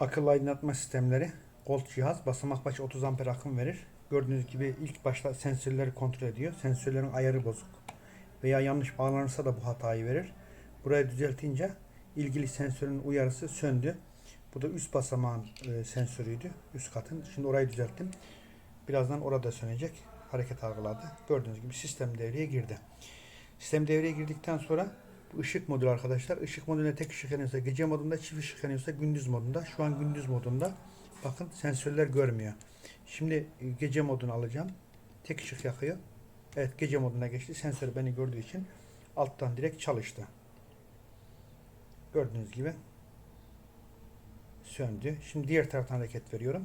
Akıllı aydınlatma sistemleri Gold cihaz basamak başı 30 amper akım verir. Gördüğünüz gibi ilk başta sensörleri kontrol ediyor. Sensörlerin ayarı bozuk veya yanlış bağlanırsa da bu hatayı verir. Burayı düzeltince ilgili sensörün uyarısı söndü. Bu da üst basamağın e, sensörüydü. Üst katın. Şimdi orayı düzelttim. Birazdan orada sönecek. Hareket algıladı. Gördüğünüz gibi sistem devreye girdi. Sistem devreye girdikten sonra ışık modülü arkadaşlar. Işık modülüne tek ışık yanıyorsa gece modunda, çift ışık yanıyorsa gündüz modunda. Şu an gündüz modunda. Bakın sensörler görmüyor. Şimdi e, gece modunu alacağım. Tek ışık yakıyor. Evet gece moduna geçti. Sensör beni gördüğü için alttan direkt çalıştı. Gördüğünüz gibi söndü. Şimdi diğer taraftan hareket veriyorum.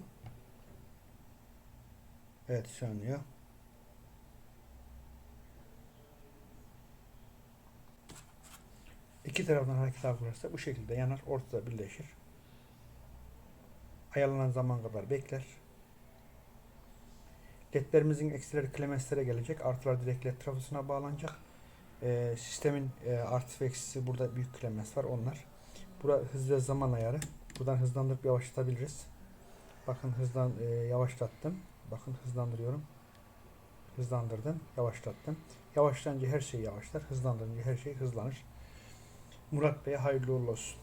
Evet sönüyor. İki taraftan hareket algılarsa bu şekilde yanar, ortada birleşir. Ayarlanan zaman kadar bekler. LED'lerimizin eksileri klemenstere gelecek. Artılar direkt LED trafosuna bağlanacak. Ee, sistemin e, artı ve eksisi burada büyük klemens var onlar. Bura hız ve zaman ayarı. Buradan hızlandırıp yavaşlatabiliriz. Bakın hızdan e, yavaşlattım. Bakın hızlandırıyorum. Hızlandırdım. Yavaşlattım. Yavaşlayınca her şey yavaşlar. Hızlandırınca her şey hızlanır. Murat Bey'e hayırlı olsun.